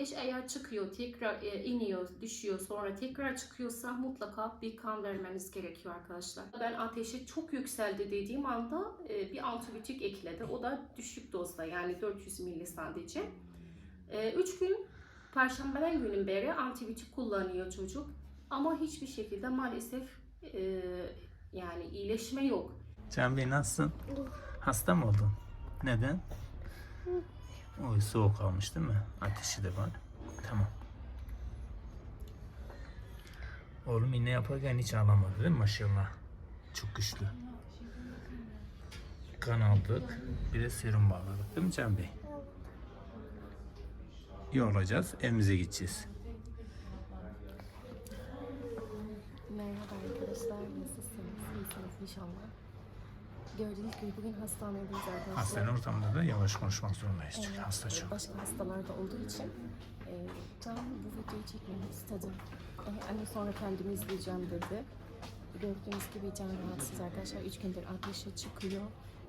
Ateş eğer çıkıyor, tekrar e, iniyor, düşüyor, sonra tekrar çıkıyorsa mutlaka bir kan vermeniz gerekiyor arkadaşlar. Ben ateşi çok yükseldi dediğim anda e, bir antibiyotik ekledi. O da düşük dozda yani 400 ml sadece. 3 gün Perşembeden günün beri antibiyotik kullanıyor çocuk. Ama hiçbir şekilde maalesef e, yani iyileşme yok. Can Bey nasılsın? Hasta mı oldun? Neden? Oy soğuk almış değil mi? Ateşi de var. Tamam. Oğlum iğne yaparken hiç ağlamadı değil mi maşallah? Çok güçlü. Kan aldık. Bir de serum bağladık değil mi Can Bey? İyi olacağız. Evimize gideceğiz. Merhaba arkadaşlar, nasılsınız? İyisiniz inşallah. Gördüğünüz gibi bugün hastanedeyiz arkadaşlar. Hastane ortamında da yavaş konuşmak zorundayız çünkü Evet, hasta çok. Başka hastalar da olduğu için e, Can bu videoyu çekmemi istedi. E, anne sonra kendimi izleyeceğim dedi. Gördüğünüz gibi Can rahatsız arkadaşlar. Üç gündür ateşi çıkıyor.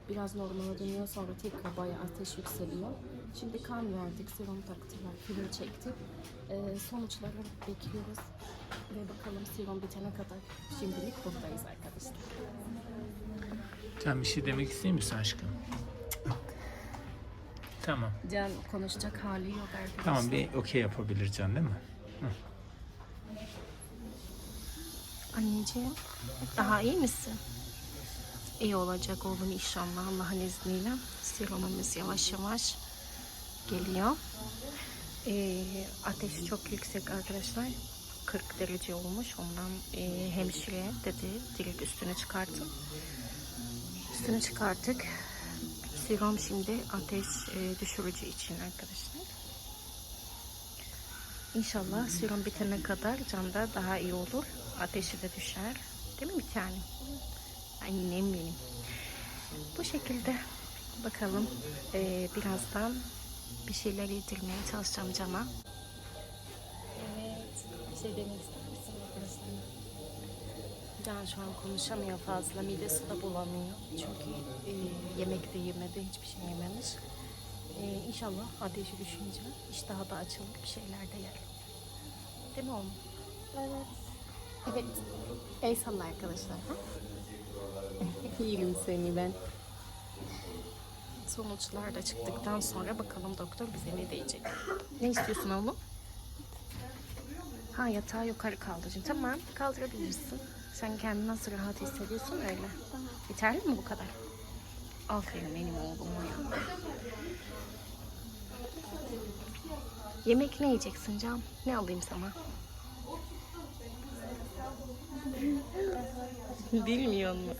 Biraz normale dönüyor sonra tekrar bayağı ateş yükseliyor. Şimdi kan verdik, serum taktılar, filo çektik. E, sonuçları bekliyoruz. Ve bakalım serum bitene kadar şimdilik buradayız arkadaşlar. Can bir şey demek istiyor musun aşkım? Tamam. Can konuşacak hali yok arkadaşlar. Tamam bir okey yapabilir Can değil mi? Anneciğim daha iyi misin? İyi olacak oğlum inşallah Allah'ın izniyle. Serumumuz yavaş yavaş geliyor. Ee, ateş çok yüksek arkadaşlar. 40 derece olmuş. Ondan e, hemşire dedi direkt üstüne çıkartın. Üstüne çıkarttık. Serum şimdi ateş e, düşürücü için arkadaşlar. İnşallah serum bitene kadar canda daha iyi olur. Ateşi de düşer. Değil mi bir tane? Annem benim. Bu şekilde bakalım ee, birazdan bir şeyler yedirmeye çalışacağım cana. Evet. Bir şey demek? Can şu an konuşamıyor fazla. Midesi de bulamıyor. Çünkü e, yemek de yemedi. Hiçbir şey yememiş. E, inşallah ateşi düşünce iştahı da açılır. Bir şeyler de yer. Değil mi oğlum? Evet. Evet. El salla arkadaşlar. Yerim seni ben. Sonuçlar da çıktıktan sonra bakalım doktor bize ne diyecek. Ne istiyorsun oğlum? Ha yatağı yukarı kaldıracağım. Tamam kaldırabilirsin. Sen kendini nasıl rahat hissediyorsun öyle. Yeterli mi bu kadar? Aferin benim oğluma ya. Yemek ne yiyeceksin Can? Ne alayım sana? Bilmiyor mu?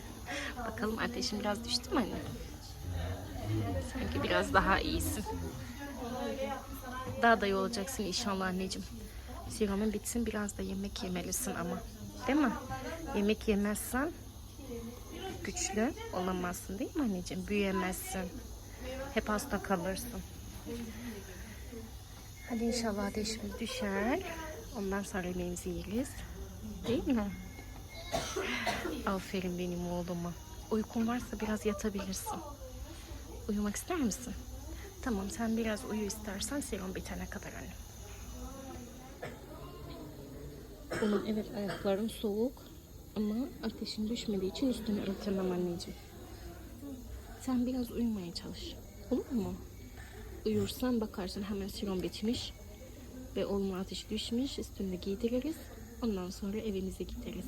Bakalım ateşin biraz düştü mü anne? Sanki biraz daha iyisin. Daha da iyi olacaksın inşallah anneciğim. Serumun bitsin biraz da yemek yemelisin ama. Değil mi? Yemek yemezsen güçlü olamazsın değil mi anneciğim? Büyüyemezsin. Hep hasta kalırsın. Hadi inşallah ateşimiz düşer. Ondan sonra yemeğimizi yeriz. Değil mi? Aferin benim oğluma. Uykun varsa biraz yatabilirsin. Uyumak ister misin? Tamam sen biraz uyu istersen serum bitene kadar anne. Oğlum evet ayaklarım soğuk ama ateşin düşmediği için üstünü örtemem anneciğim. Sen biraz uyumaya çalış. Olur mu? Uyursan bakarsın hemen serum bitmiş ve oğlum ateş düşmüş üstünde giydiririz. Ondan sonra evimize gideriz.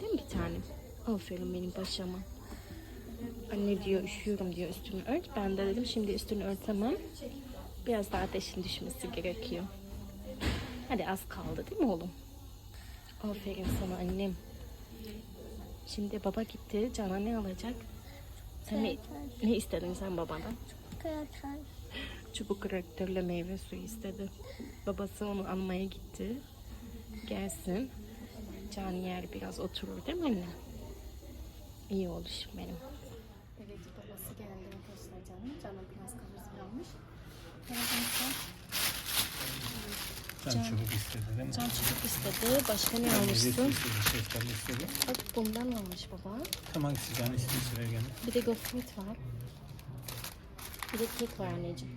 Değil mi bir tanem? Aferin benim paşama. Anne diyor üşüyorum diyor üstünü ört. Ben de dedim şimdi üstünü örtemem. Biraz daha ateşin düşmesi gerekiyor. Hadi az kaldı değil mi oğlum? Aferin sana annem. Şimdi baba gitti. Cana ne alacak? Sen ne, ne istedin sen babadan? Çubuk rektörle meyve suyu istedi. Babası onu almaya gitti. Gelsin. Can yer biraz oturur değil mi anne? İyi olur benim. Evet babası geldi Can'ın. Can'a biraz kafası yanmış. Can, Can- çubuk istedi değil mi? Can çubuk istedi. Başka ne almışsın? istedi, şeftali istedi. Bak bundan almış baba. Tamam hangisi can istiyor sıraya geldi. Bir de gofret var. Bir de kek var anneciğim.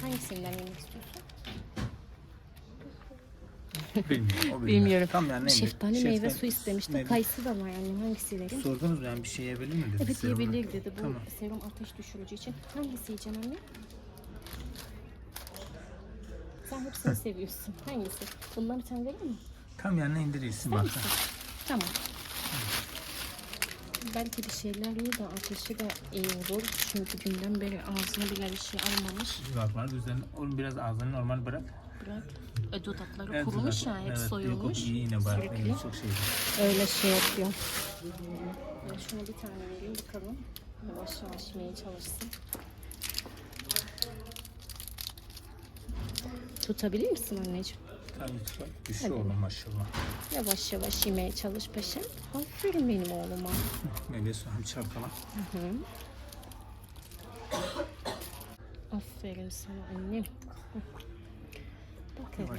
Hangisinden yemek istiyorsun? Bilmiyorum. o bilmiyor. Bilmiyorum. Tam yani neydi? Şeftali meyve Şeftali- su istemiştim. Neydi? Kayısı da var yani hangisi vereyim? Sordunuz mu yani bir şey yiyebilir mi dedi. Evet serumla. yiyebilir dedi. Bu Tamam. serum ateş düşürücü için. Hangisi yiyeceğim anne? Sen hepsini seviyorsun. Hangisi? Bundan bir tane vereyim mi? Tam yani indirirsin bak. Tamam. Belki bir şeyler ye de ateşi de iyi olur. Çünkü dünden beri ağzına bile bir şey almamış. Dudaklar düzen. Oğlum biraz ağzını normal bırak. Bırak. E, dudakları Evet, kurumuş dudak- ya. Hep evet, soyulmuş. Yok, iyi yine bak. Sürekli. Benim çok şeydi. Öyle şey yapıyor. Ben şuna bir tane vereyim bakalım. Yavaş yavaş yemeye çalışsın. Tutabilir misin anneciğim? Tabii tutar. Güçlü Hadi. oğlum maşallah. Yavaş yavaş yemeye çalış paşam. Aferin benim oğluma. Suyu hem çalkala. Hı hı. Aferin sana annem. Hı. Bakalım.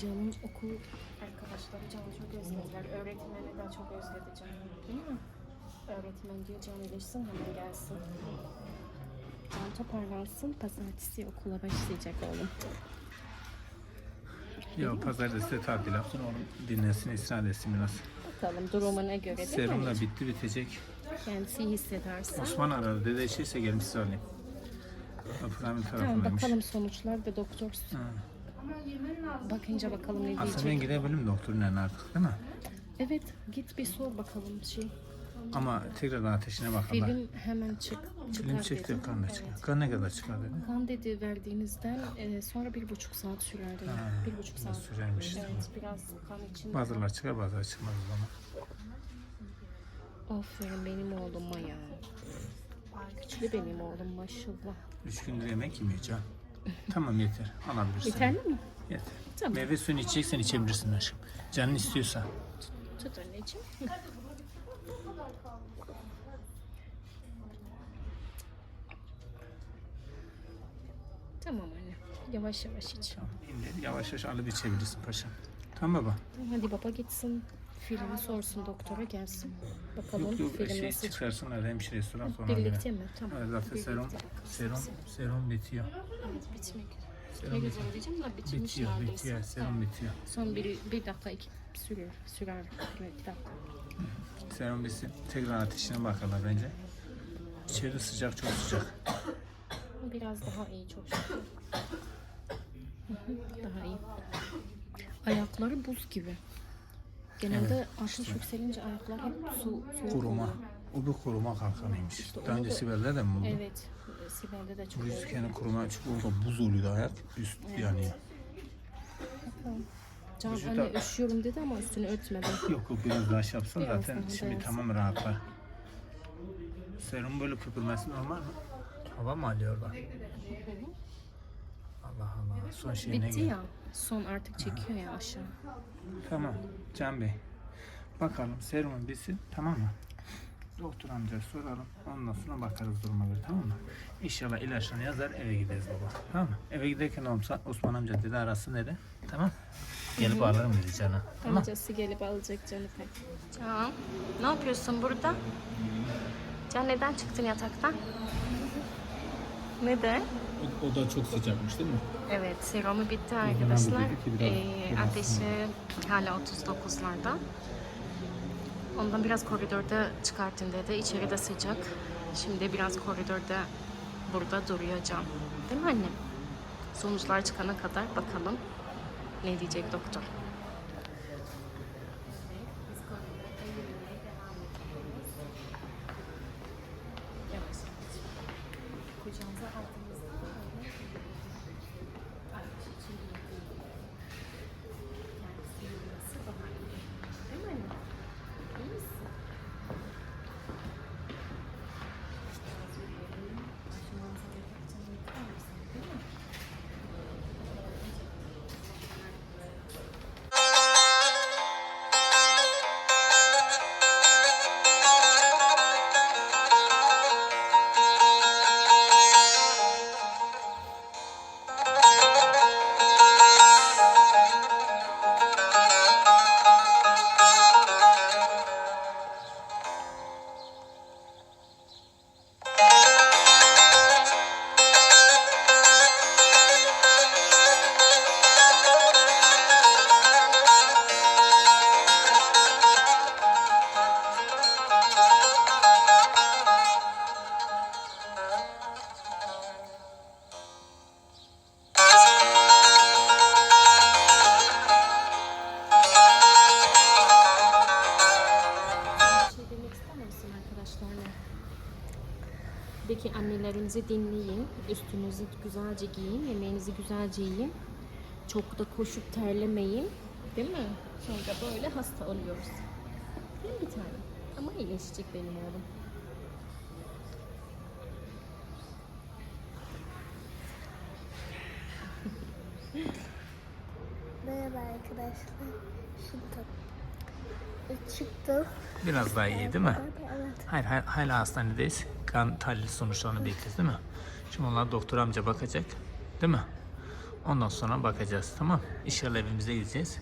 Can'ın okul arkadaşları Can'ı çok özlediler. Öğretmeni de çok özledi Can'ı. Değil mi? Öğretmen diyor Can iyileşsin hemen gelsin. Can toparlansın. Pazartesi okula başlayacak oğlum. Ya pazartesi de tatil yapsın oğlum. Dinlensin, istirahat etsin biraz. Bakalım durumuna göre değil Serum mi? da bitti bitecek. Kendisi iyi hissederse. Osman aradı. Dede şeyse gelmiş size alayım. Abdülhamit Tamam tarafındaymış. bakalım sonuçlar da doktor Ha. bakınca bakalım ne Aslında ben diyecek. gidebilirim doktorun yanına artık değil mi? Evet git bir sor bakalım şey. Ama tekrardan ateşine bakalım. Film hemen çık çıkar Film çekti dedi. kan da Evet. çıkar. Kan ne kadar çıkar dedi. Kan dedi verdiğinizden e, sonra bir buçuk saat sürer dedi. Ha, bir buçuk saat. sürermiş. Evet biraz kan için. Bazıları çıkar bazıları çıkmaz o zaman. Aferin benim oğluma ya. Güçlü benim oğlum maşallah. Üç gündür yemek yemiyor can. tamam yeter. Alabilirsin. Yeterli mi? Yeter. Tamam. Meyve suyunu içeceksen içebilirsin aşkım. Canın istiyorsa. Tut anneciğim. Tamam anne. Yavaş yavaş iç. Tamam. İndir. Yavaş yavaş alıp içebilirsin paşam. Tamam baba. Hadi baba gitsin. Filmi sorsun doktora gelsin. Bakalım Yok yok film şey nasıl çıkarsınlar hemşire soran sonra Birlikte mi? Tamam. Evet, zaten Birlikte serum, serum, serum bitiyor. Evet bitmek. Ne Serum güzel diyeceğim da bitirmiş bitiyor, neredeyse. bitiyor, serum bitiyor. Son bir, bir dakika iki sürer. Sürer. Bir dakika. Bitsin. Tekrar ateşine bakarlar bence. İçeri sıcak, çok sıcak. Biraz daha iyi çok şükür. Daha iyi. Ayakları buz gibi. Genelde ateş yükselince ayaklar hep su, soğuk Kuruma. oluyor. O bir kuruma kalkanıymış. İşte Daha önce da- Sibel'de de mi buldu? Evet. Sibel'de de çok Bu yüzükeni kuruma çünkü orada buz oluyordu ayak. Üst yanıyor. Bakalım. Can Vücuda- anne üşüyorum dedi ama üstünü örtmedi. Yok yok biraz daha şey yapsan Biraz zaten şimdi tamam rahatlar. Serum böyle köpürmesi normal mi? Hava mı alıyorlar? Allah Allah. Son şey ne Bitti gel- ya. Son artık çekiyor ya aşağı. Tamam Can Bey. Bakalım serumun bitsin tamam mı? Doktor amca soralım. Ondan sonra bakarız duruma göre tamam mı? İnşallah ilaçlarını yazar eve gideriz baba. Tamam mı? Eve giderken olsa Osman amca dedi arasın dedi. Tamam. Gelip alırım dedi. Tamam. Amcası gelip alacak canı pek. Can, ne yapıyorsun burada? Can neden çıktın yataktan? Neden? O, o da çok sıcakmış değil mi? Evet, serumu bitti arkadaşlar. dedi ki biraz- Ee, biraz ateşi hala 39'larda. Ondan biraz koridorda çıkartın dedi. İçeride sıcak. Şimdi biraz koridorda burada duruyor Can. Değil mi annem? Sonuçlar çıkana kadar bakalım ne diyecek doktor. Annelerinizi dinleyin. Üstünüzü güzelce giyin, yemeğinizi güzelce yiyin. Çok da koşup terlemeyin. Değil mi? Sonra böyle hasta oluyoruz. Değil mi bir tane? Ama iyileşecek benim oğlum. Merhaba arkadaşlar. Şimdi çıktım. Biraz daha iyi değil mi? Hayır, hayır hala hastanedeyiz. Kan tahlil sonuçlarını bekliyoruz değil mi? Şimdi onlar doktor amca bakacak. Değil mi? Ondan sonra bakacağız tamam. İnşallah evimize gideceğiz.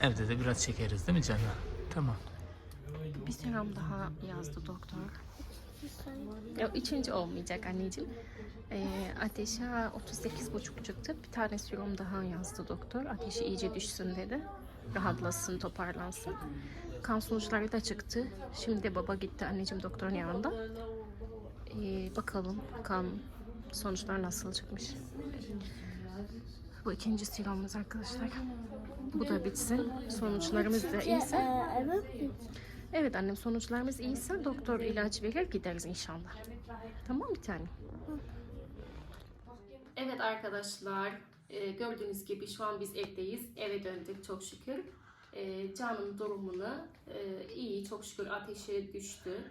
Evde de biraz çekeriz değil mi canım? Tamam. Bir serum daha yazdı doktor. Ya, üçüncü olmayacak anneciğim. Ee, ateşi 38,5 çıktı. Bir tane serum daha yazdı doktor. Ateşi iyice düşsün dedi. Rahatlasın, toparlansın. Kan sonuçları da çıktı. Şimdi de baba gitti anneciğim doktorun yanında. Ee, bakalım kan sonuçlar nasıl çıkmış. Bu ikinci serumumuz arkadaşlar. Bu da bitsin. Sonuçlarımız da iyiyse. Evet annem sonuçlarımız iyiyse doktor ilaç verir gideriz inşallah. Tamam bir tane. Evet arkadaşlar, e, gördüğünüz gibi şu an biz evdeyiz. Eve döndük çok şükür. E, Can'ın durumunu e, iyi, çok şükür ateşi düştü.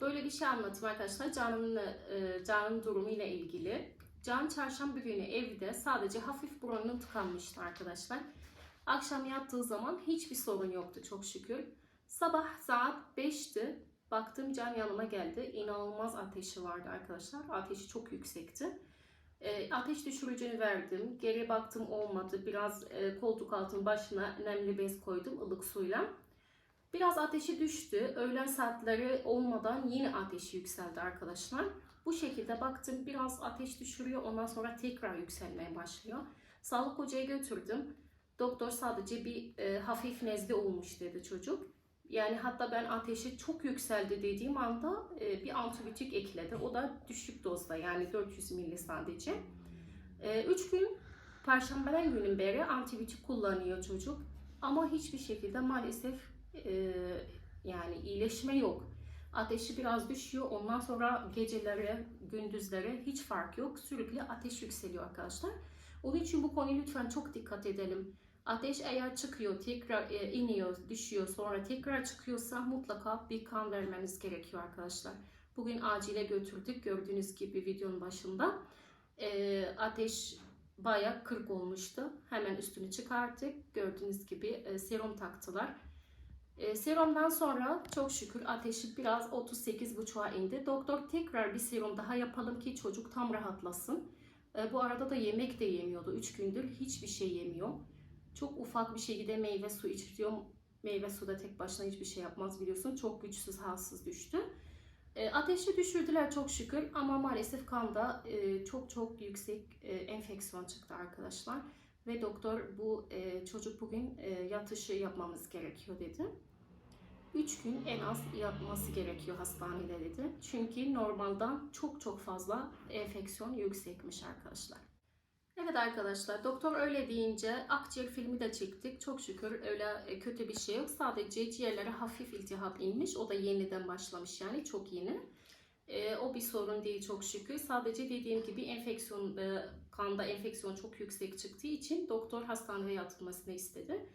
Böyle bir şey anlatayım arkadaşlar. Can'ın e, Can'ın durumu ile ilgili. Can çarşamba günü evde sadece hafif burnunun tıkanmıştı arkadaşlar. Akşam yattığı zaman hiçbir sorun yoktu çok şükür. Sabah saat 5'ti. Baktım Can yanıma geldi. İnanılmaz ateşi vardı arkadaşlar. Ateşi çok yüksekti. E, ateş düşürücünü verdim. Geri baktım olmadı. Biraz e, koltuk altının başına nemli bez koydum ılık suyla. Biraz ateşi düştü. Öğlen saatleri olmadan yine ateşi yükseldi arkadaşlar. Bu şekilde baktım biraz ateş düşürüyor. Ondan sonra tekrar yükselmeye başlıyor. Sağlık hocaya götürdüm. Doktor sadece bir e, hafif nezle olmuş dedi çocuk. Yani hatta ben ateşi çok yükseldi dediğim anda e, bir antibiyotik ekledi. O da düşük dozda yani 400 ml sadece. 3 gün Perşembeden günün beri antibiyotik kullanıyor çocuk. Ama hiçbir şekilde maalesef e, yani iyileşme yok. Ateşi biraz düşüyor. Ondan sonra geceleri, gündüzleri hiç fark yok. Sürekli ateş yükseliyor arkadaşlar. Onun için bu konuya lütfen çok dikkat edelim. Ateş eğer çıkıyor, tekrar e, iniyor, düşüyor, sonra tekrar çıkıyorsa mutlaka bir kan vermeniz gerekiyor arkadaşlar. Bugün acile götürdük gördüğünüz gibi videonun başında. E, ateş bayağı 40 olmuştu. Hemen üstünü çıkarttık. Gördüğünüz gibi e, serum taktılar. E, serumdan sonra çok şükür ateşi biraz 38,5'a indi. Doktor tekrar bir serum daha yapalım ki çocuk tam rahatlasın. E, bu arada da yemek de yemiyordu. 3 gündür hiçbir şey yemiyor. Çok ufak bir şekilde meyve su içiriyor. Meyve su da tek başına hiçbir şey yapmaz biliyorsun. Çok güçsüz, halsiz düştü. E, ateşi düşürdüler çok şükür ama maalesef kanda e, çok çok yüksek e, enfeksiyon çıktı arkadaşlar. Ve doktor bu e, çocuk bugün yatışı yapmamız gerekiyor dedi. 3 gün en az yapması gerekiyor hastanede dedi. Çünkü normalden çok çok fazla enfeksiyon yüksekmiş arkadaşlar. Evet arkadaşlar doktor öyle deyince akciğer filmi de çektik. Çok şükür öyle e, kötü bir şey yok. Sadece ciğerlere hafif iltihap inmiş. O da yeniden başlamış yani çok yeni. E, o bir sorun değil çok şükür. Sadece dediğim gibi enfeksiyon e, kanda enfeksiyon çok yüksek çıktığı için doktor hastaneye yatılmasını istedi.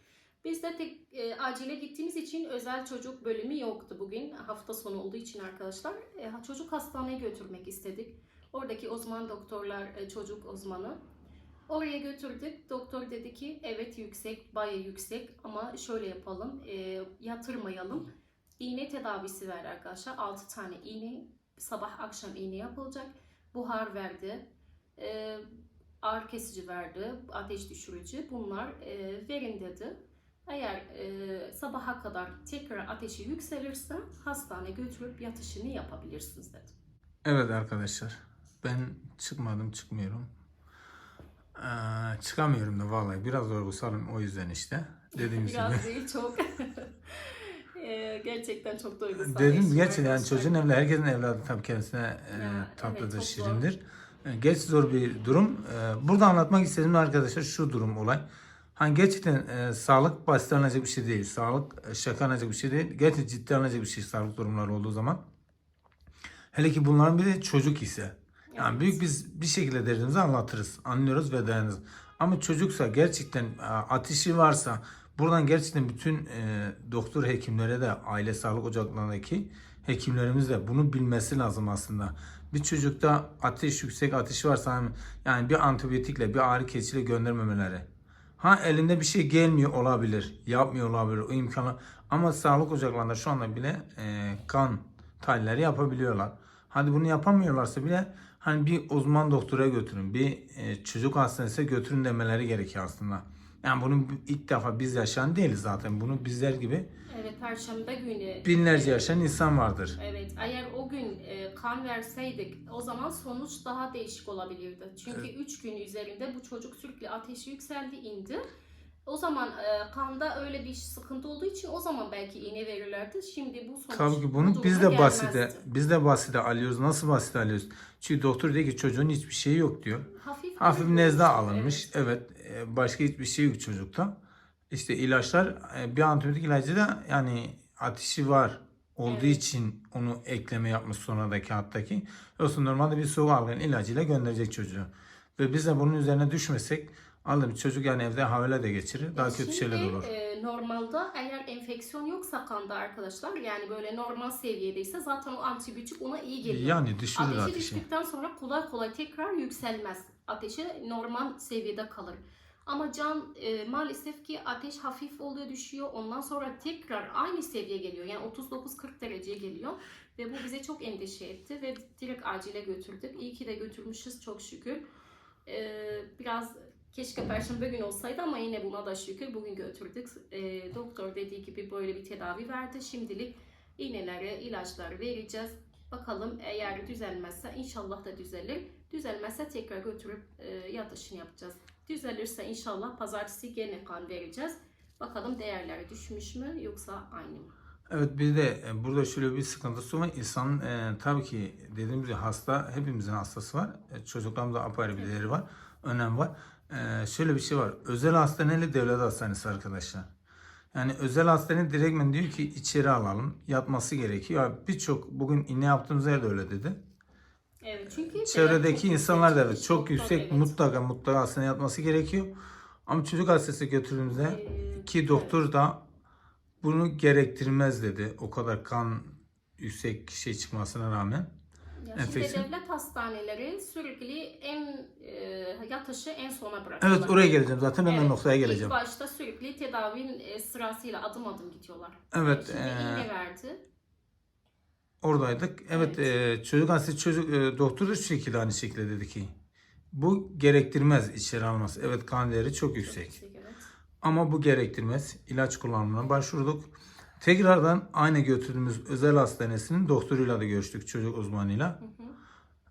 Biz de tek e, acile gittiğimiz için özel çocuk bölümü yoktu bugün. Hafta sonu olduğu için arkadaşlar. E, çocuk hastaneye götürmek istedik. Oradaki uzman doktorlar, e, çocuk uzmanı. Oraya götürdük. Doktor dedi ki evet yüksek, baya yüksek ama şöyle yapalım, e, yatırmayalım. İğne tedavisi verdi arkadaşlar. 6 tane iğne, sabah akşam iğne yapılacak. Buhar verdi, e, ağrı kesici verdi, ateş düşürücü. Bunlar e, verin dedi. Eğer e, sabaha kadar tekrar ateşi yükselirse hastaneye götürüp yatışını yapabilirsiniz dedi. Evet arkadaşlar. Ben çıkmadım çıkmıyorum. Ee, çıkamıyorum da vallahi biraz duygusalım o yüzden işte. Dediğim gibi. Biraz değil çok. Gerçekten çok duygusal. Dedim gerçekten yani çocuğun evladı herkesin evladı tabii kendisine e, Ya, tatlıdır, evet, zor. şirindir. E, geç zor bir durum. E, burada anlatmak istediğim arkadaşlar şu durum olay. Hani gerçekten e, sağlık basit alınacak bir şey değil. Sağlık şaka alınacak bir şey değil. Gerçekten ciddi alınacak bir şey sağlık durumları olduğu zaman. Hele ki bunların bir de çocuk ise. Yani büyük biz bir şekilde derdimizi anlatırız. Anlıyoruz ve dayanırız. Ama çocuksa gerçekten e, ateşi varsa buradan gerçekten bütün e, doktor hekimlere de aile sağlık ocaklarındaki hekimlerimiz de bunu bilmesi lazım aslında. Bir çocukta ateş yüksek ateşi varsa yani bir antibiyotikle bir ağrı kesiciyle göndermemeleri. Ha elinde bir şey gelmiyor olabilir. Yapmıyor olabilir. O imkanı. Ama sağlık ocaklarında şu anda bile e, kan tahlilleri yapabiliyorlar. Hadi bunu yapamıyorlarsa bile hani bir uzman doktora götürün. Bir e, çocuk hastanesine götürün demeleri gerekiyor aslında. Yani bunu ilk defa biz yaşayan değiliz zaten. Bunu bizler gibi Evet, Perşembe günü. binlerce yaşayan insan vardır. Evet, eğer o gün e, kan verseydik o zaman sonuç daha değişik olabilirdi. Çünkü 3 gün üzerinde bu çocuk sürekli ateşi yükseldi, indi. O zaman e, kanda öyle bir sıkıntı olduğu için o zaman belki iğne verirlerdi. Şimdi bu sonuç Tabii ki bu bunu biz de basite biz de basite alıyoruz. Nasıl basite alıyoruz? Çünkü doktor diyor ki çocuğun hiçbir şeyi yok diyor. Hafif, Hafif nezle alınmış. Evet. e, başka hiçbir şey yok çocukta. İşte ilaçlar e, bir antibiyotik ilacı da yani ateşi var olduğu Evet. için onu ekleme yapmış sonradaki hattaki. Yoksa normalde bir soğuk algın ilacıyla gönderecek çocuğu. Ve biz de bunun üzerine düşmesek alır çocuk yani evde havale de geçirir. Daha kötü Şimdi, şeyler olur. e, normalde eğer enfeksiyon yoksa kanda arkadaşlar yani böyle normal seviyedeyse zaten o antibiyotik ona iyi geliyor. Yani düşürür Ateşi ateşi. düştükten sonra kolay kolay tekrar yükselmez. Ateşi normal seviyede kalır. Ama can e, maalesef ki ateş hafif oluyor düşüyor. Ondan sonra tekrar aynı seviyeye geliyor. Yani 39-40 dereceye geliyor. Ve bu bize çok endişe etti. Ve direkt acile götürdük. İyi ki de götürmüşüz çok şükür. E, biraz keşke perşembe günü olsaydı ama yine buna da şükür bugün götürdük. E, doktor dediği gibi böyle bir tedavi verdi. Şimdilik iğneleri, ilaçları vereceğiz. Bakalım eğer düzelmezse inşallah da düzelir. Düzelmezse tekrar götürüp e, yatışını yapacağız. Düzelirse inşallah pazartesi gene kan vereceğiz. Bakalım değerleri düşmüş mü yoksa aynı mı? Evet bir de e, burada şöyle bir sıkıntısı var. İnsanın e, tabii ki dediğimiz gibi hasta hepimizin hastası var. E, çocuklarımızda apayrı bir değeri var. Önem var. E, şöyle bir şey var. Özel hastaneyle devlet hastanesi arkadaşlar. Yani özel hastane direktmen diyor ki içeri alalım. Yatması gerekiyor. Birçok bugün iğne yaptığımız yerde öyle dedi. Evet çünkü Çevredeki çok insanlar da evet çok yüksek evet. mutlaka mutlaka hastaneye yatması gerekiyor. Ama çocuk hastanesine götürdüğümüzde Ee, ki doktor da bunu gerektirmez dedi. O kadar kan yüksek şey çıkmasına rağmen. Enfeksiyon. Şimdi devlet hastaneleri sürekli en e, yatışı en sona bırakıyorlar. Evet oraya geleceğim zaten ben o Evet, noktaya İlk geleceğim. başta sürekli tedavinin e, sırasıyla adım adım gidiyorlar. Evet Şimdi iğne verdi. oradaydık. Evet eee, çocuk hastanesi çocuk eee, doktor da şu şekilde aynı şekilde dedi ki bu gerektirmez içeri alması. Evet kan değeri çok yüksek. Yüksek, evet. Ama bu gerektirmez. İlaç kullanımına başvurduk. Tekrardan aynı götürdüğümüz özel hastanesinin doktoruyla da görüştük çocuk uzmanıyla. Hı hı.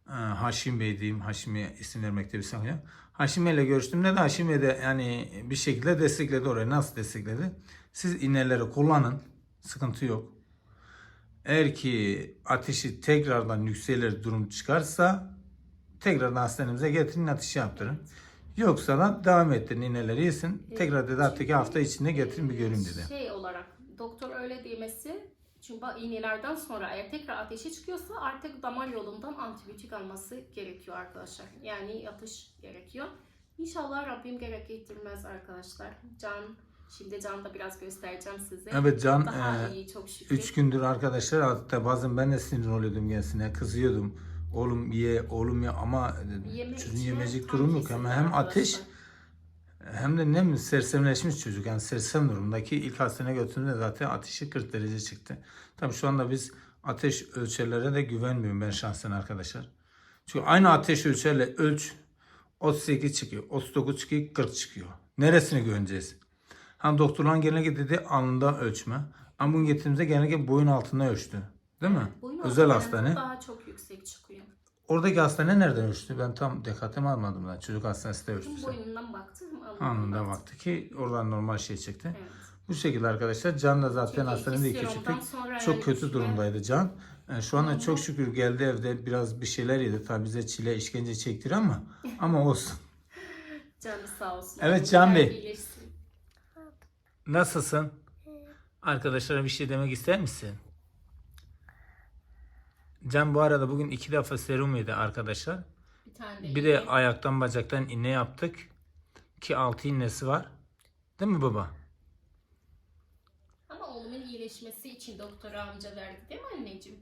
Ee, Haşim Bey diyeyim. Haşim Bey isim vermekte bir sakınca. yok. Haşim Bey'le görüştüğümde de Haşim Bey de yani bir şekilde destekledi orayı. Nasıl destekledi? Siz iğneleri kullanın. Sıkıntı yok. Eğer ki ateşi tekrardan yükselir durum çıkarsa tekrardan hastanemize getirin ateşi yaptırın. Yoksa da devam ettirin iğneleri yesin. Tekrar dedi haftaki hafta içinde getirin bir göreyim dedi. Şey doktor öyle demesi çünkü iğnelerden sonra eğer tekrar ateşi çıkıyorsa artık damar yolundan antibiyotik alması gerekiyor arkadaşlar. Yani yatış gerekiyor. İnşallah Rabbim gerek getirmez arkadaşlar. Can, şimdi Can da biraz göstereceğim size. Evet Can Daha e, iyi çok şükür. Üç gündür arkadaşlar hatta bazen ben de sinir oluyordum kendisine kızıyordum. Oğlum ye, oğlum ye ama Yeme çocuğun tam durum yok. Hem, hem ateş arkadaşlar. Hem de ne mi sersemleşmiş çocuk. Yani sersem durumdaki ilk hastaneye götürdüğümde zaten ateşi 40 derece çıktı. Tabii şu anda biz ateş ölçerlere de güvenmiyorum ben şahsen arkadaşlar. Çünkü aynı ateş ölçerle ölç 38 çıkıyor, 39 çıkıyor, 40 çıkıyor. Neresine güveneceğiz? Hani doktorların genellikle dedi alnında ölçme. Ama bunu getirdiğimizde genellikle boyun altında ölçtü. Değil mi? Boyun Özel hastane. Daha çok yüksek çıkıyor. Oradaki hastane nereden ölçtü? Ben tam dikkatimi almadım da. Çocuk hastanesinde ölçtü. Tüm boyundan baktım. alnından Anında baktım. baktı ki oradan normal şey çıktı. Evet. Bu şekilde arkadaşlar Can da zaten Çünkü hastanede iki çıktık. Çok yani kötü düşme- durumdaydı Can. Ee, Şu anda çok şükür geldi evde biraz bir şeyler yedi. Tabii bize çile işkence çektir ama ama olsun. Canı sağ olsun. Evet, Can Bey. İyileşsin. Nasılsın? Arkadaşlara bir şey demek ister misin? Can bu arada bugün iki defa serum yedi arkadaşlar. Bir tane Bir iğne. de ayaktan bacaktan iğne yaptık. Ki altı iğnesi var. Değil mi baba? Ama oğlumun iyileşmesi için doktor amca verdi değil mi anneciğim?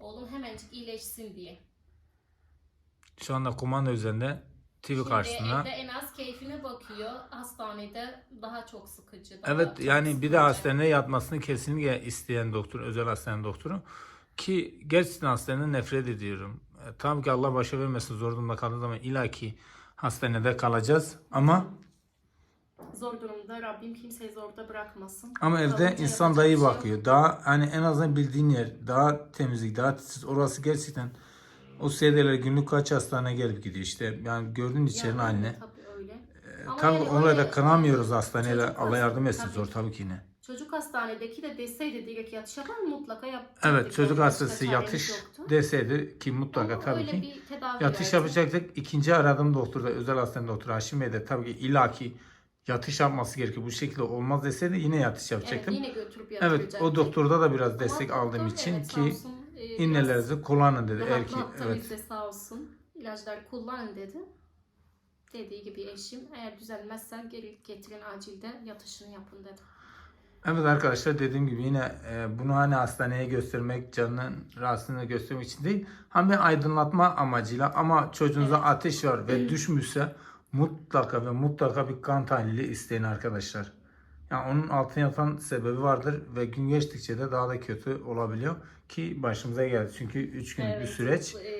Oğlum hemencik iyileşsin diye. Şu anda kumanda üzerinde TV Şimdi karşısında. evde en az keyfine bakıyor. Hastanede daha çok sıkıcı. daha Evet çok yani bir de sıkıcı. hastaneye yatmasını kesinlikle isteyen doktor, özel hastane doktoru. Ki gerçekten hastaneden nefret ediyorum. E, tabii ki Allah başa vermesin zor durumda kaldığı zaman illaki hastanede kalacağız. Ama Zor durumda Rabbim kimseyi zorda bırakmasın. ama evde Kalınca insan daha iyi şey bakıyor. Daha hani en azından bildiğin yer, daha temizlik, daha titiz. Orası gerçekten o seyrederler günlük kaç hastane gelip gidiyor işte. Yani gördüğün içerinin Yani haline. Tabii öyle. Ama Tabii yani oraya da öyle- kınamıyoruz hastaneyle. Allah yardım etsin tabii. zor tabii ki yine. Çocuk hastanedeki de deseydi direkt yatış yapar mutlaka yap. Evet çocuk hastası yatış yoktu. deseydi ki mutlaka Ama tabii ki. Yatış verdi. yapacaktık. İkinci aradığım doktor da özel hastane doktor Haşim Bey de tabii ki illaki yatış yapması gerekiyor. Bu şekilde olmaz deseydi yine yatış Evet yapacaktım. yine götürüp Evet, o doktorda da biraz Ama destek doktor, aldığım için evet, ki olsun, e, innelerinizi kullanın dedi. Eğer ki evet. bize sağ olsun. İlaçları kullanın dedi. Dediği gibi eşim eğer düzelmezsen geri getirin acilde yatışını yapın dedi. Evet arkadaşlar dediğim gibi yine e, bunu hani hastaneye göstermek, canının rahatsızlığını göstermek için değil. Hem bir aydınlatma amacıyla ama çocuğunuza Evet. ateş var ve düşmüşse mutlaka ve mutlaka bir kan tahlili isteyin arkadaşlar. Yani onun altına yatan sebebi vardır ve gün geçtikçe de daha da kötü olabiliyor ki başımıza geldi. Çünkü 3 günlük bir Evet, süreç. bu, e,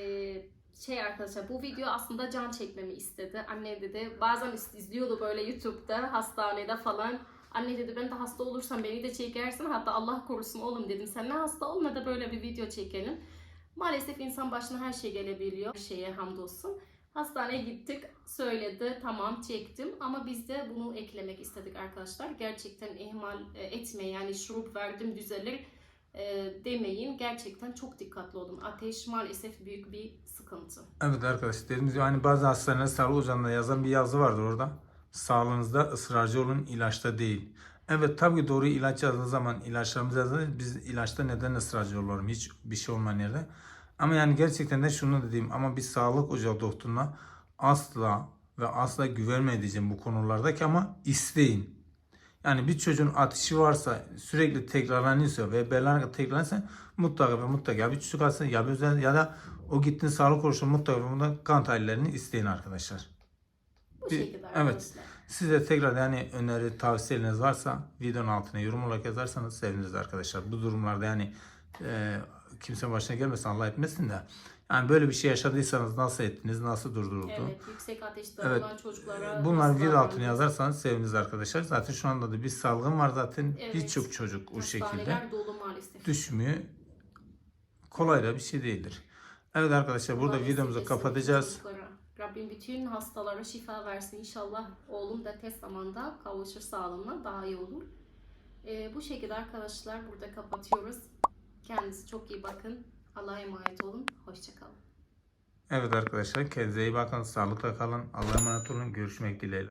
şey arkadaşlar bu video aslında can çekmemi istedi. Anne dedi bazen iz- izliyordu böyle YouTube'da hastanede falan. Anne dedi ben de hasta olursam beni de çekersin. Hatta Allah korusun oğlum dedim. Sen ne hasta olma da böyle bir video çekelim. Maalesef insan başına her şey gelebiliyor. Her şeye hamdolsun. Hastaneye gittik. Söyledi. Tamam çektim. Ama biz de bunu eklemek istedik arkadaşlar. Gerçekten ihmal e, etmeyin. Yani şurup verdim düzelir e, demeyin. Gerçekten çok dikkatli olun. Ateş maalesef büyük bir sıkıntı. Evet arkadaşlar dediğimiz gibi hani bazı hastanelerde sağlık ocağında yazan bir yazı vardır orada. Sağlığınızda ısrarcı olun ilaçta değil. Evet tabii doğru ilaç yazdığı zaman ilaçlarımız yazılır. Biz ilaçta neden ısrarcı olalım hiç bir şey olmayan yerde. Ama yani gerçekten de şunu dediğim ama bir sağlık ocağı doktoruna asla ve asla güvenmeyeceğim bu konulardaki ama isteyin. Yani bir çocuğun ateşi varsa sürekli tekrarlanıyorsa ve belanı tekrarlanırsa mutlaka ve mutlaka bir çocuk hastası ya bir özel ya da o gittiğin sağlık kuruluşu mutlaka ve mutlaka kan tahlillerini isteyin arkadaşlar. Bu Bir- şekilde evet. Size tekrar yani öneri tavsiyeleriniz varsa videonun altına yorum olarak yazarsanız seviniriz arkadaşlar. Bu durumlarda yani e, kimse başına gelmesin Allah etmesin de. Yani böyle bir şey yaşadıysanız nasıl ettiniz, nasıl durduruldu? Evet, yüksek ateşte Evet. olan çocuklara Bunlar video altına yazarsanız seviniriz arkadaşlar. Zaten şu anda da bir salgın var zaten. Evet. Birçok çocuk o şekilde dolu maalesef. düşmüyor. Kolay da bir şey değildir. Evet arkadaşlar burada Maalesef videomuzu kapatacağız. Rabbim bütün hastalara şifa versin. İnşallah oğlum da tez zamanda kavuşur sağlığına daha iyi olur. Ee, bu şekilde arkadaşlar burada kapatıyoruz. Kendinize çok iyi bakın. Allah'a emanet olun. Hoşçakalın. Evet arkadaşlar kendinize iyi bakın. Sağlıkla kalın. Allah'a emanet olun. Görüşmek dileğiyle.